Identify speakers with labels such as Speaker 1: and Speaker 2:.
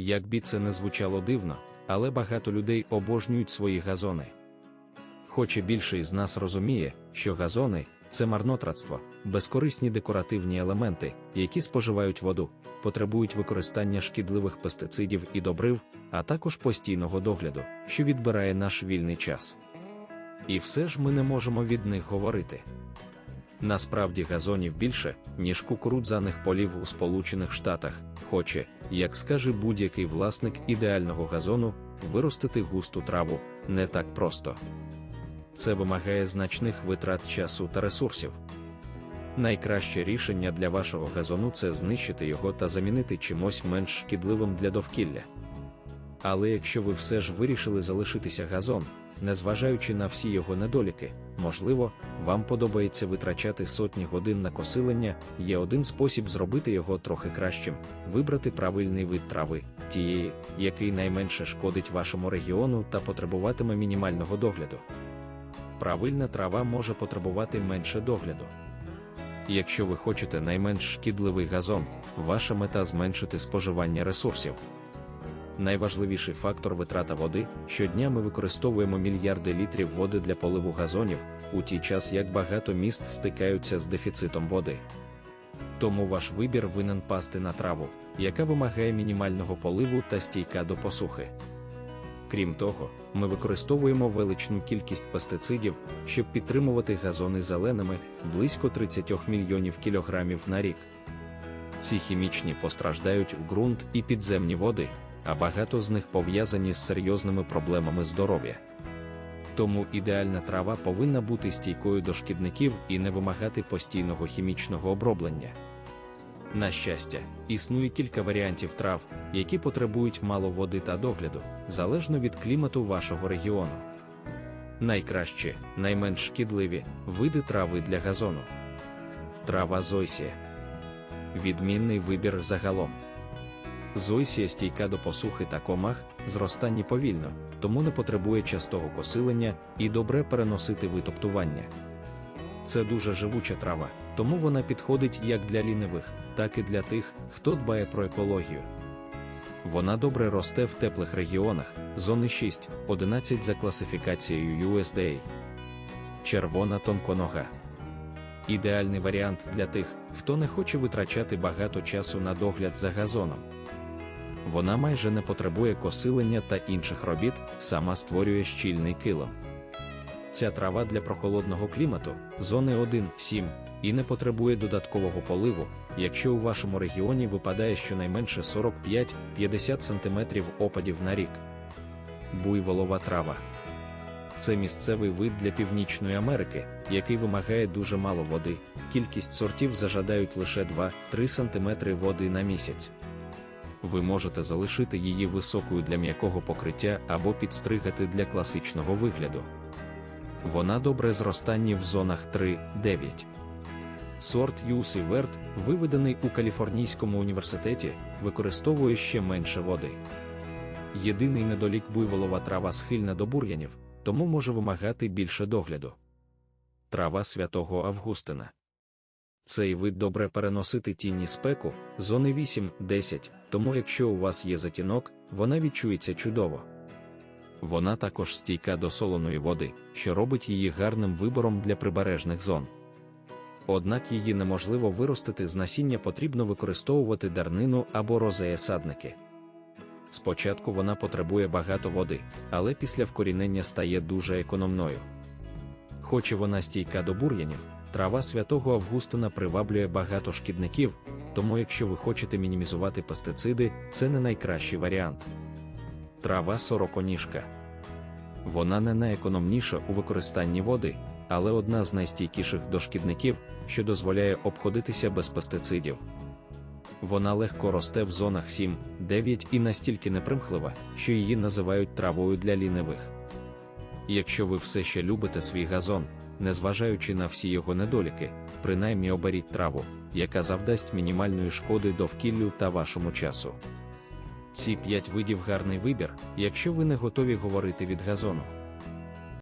Speaker 1: Як би це не звучало дивно, але багато людей обожнюють свої газони. Хоч і більше із нас розуміє, що газони це марнотратство, безкорисні декоративні елементи, які споживають воду, потребують використання шкідливих пестицидів і добрив, а також постійного догляду, що відбирає наш вільний час. І все ж ми не можемо від них говорити. Насправді газонів більше, ніж кукурудзаних полів у Сполучених Штатах, хоче, як скаже будь-який власник ідеального газону, виростити густу траву не так просто. Це вимагає значних витрат часу та ресурсів. Найкраще рішення для вашого газону це знищити його та замінити чимось менш шкідливим для довкілля. Але якщо ви все ж вирішили залишитися газон, незважаючи на всі його недоліки, можливо, вам подобається витрачати сотні годин на косилення, є один спосіб зробити його трохи кращим вибрати правильний вид трави, тієї, який найменше шкодить вашому регіону та потребуватиме мінімального догляду. Правильна трава може потребувати менше догляду. Якщо ви хочете найменш шкідливий газон, ваша мета зменшити споживання ресурсів. Найважливіший фактор витрата води щодня ми використовуємо мільярди літрів води для поливу газонів, у ті час як багато міст стикаються з дефіцитом води. Тому ваш вибір винен пасти на траву, яка вимагає мінімального поливу та стійка до посухи. Крім того, ми використовуємо величну кількість пестицидів, щоб підтримувати газони зеленими близько 30 мільйонів кілограмів на рік. Ці хімічні постраждають у ґрунт і підземні води, а багато з них пов'язані з серйозними проблемами здоров'я. Тому ідеальна трава повинна бути стійкою до шкідників і не вимагати постійного хімічного оброблення. На щастя, існує кілька варіантів трав, які потребують мало води та догляду, залежно від клімату вашого регіону. Найкраще, найменш шкідливі види трави для газону. Трава зойсія. Відмінний вибір загалом. Зойсія стійка до посухи та комах, зростання повільно, тому не потребує частого косилення і добре переносити витоптування. Це дуже живуча трава, тому вона підходить як для лінивих, так і для тих, хто дбає про екологію. Вона добре росте в теплих регіонах, зони 6, 11 за класифікацією USDA. Червона тонконога. Ідеальний варіант для тих, хто не хоче витрачати багато часу на догляд за газоном. Вона майже не потребує косилення та інших робіт, сама створює щільний килим. Ця трава для прохолодного клімату, зони 1-7, і не потребує додаткового поливу, якщо у вашому регіоні випадає щонайменше 45-50 см опадів на рік. Буйволова трава. Це місцевий вид для Північної Америки, який вимагає дуже мало води, кількість сортів зажадають лише 2-3 см води на місяць. Ви можете залишити її високою для м'якого покриття або підстригати для класичного вигляду. Вона добре зростання в зонах 3-9. Сорт Юсі Верт, виведений у Каліфорнійському університеті, використовує ще менше води. Єдиний недолік буйволова трава схильна до бур'янів, тому може вимагати більше догляду. Трава святого Августина. Цей вид добре переносити тінні спеку, зони 8-10, тому якщо у вас є затінок, вона відчується чудово. Вона також стійка до солоної води, що робить її гарним вибором для прибережних зон. Однак її неможливо виростити з насіння потрібно використовувати дарнину або розеясадники. Спочатку вона потребує багато води, але після вкорінення стає дуже економною. Хоч і вона стійка до бур'янів, трава святого Августина приваблює багато шкідників, тому якщо ви хочете мінімізувати пестициди, це не найкращий варіант. Трава сороконіжка. Вона не найекономніша у використанні води, але одна з найстійкіших до шкідників, що дозволяє обходитися без пестицидів. Вона легко росте в зонах 7-9 і настільки непримхлива, що її називають травою для лінивих. Якщо ви все ще любите свій газон, незважаючи на всі його недоліки, принаймні оберіть траву, яка завдасть мінімальної шкоди довкіллю та вашому часу. Ці п'ять видів гарний вибір, якщо ви не готові говорити від газону.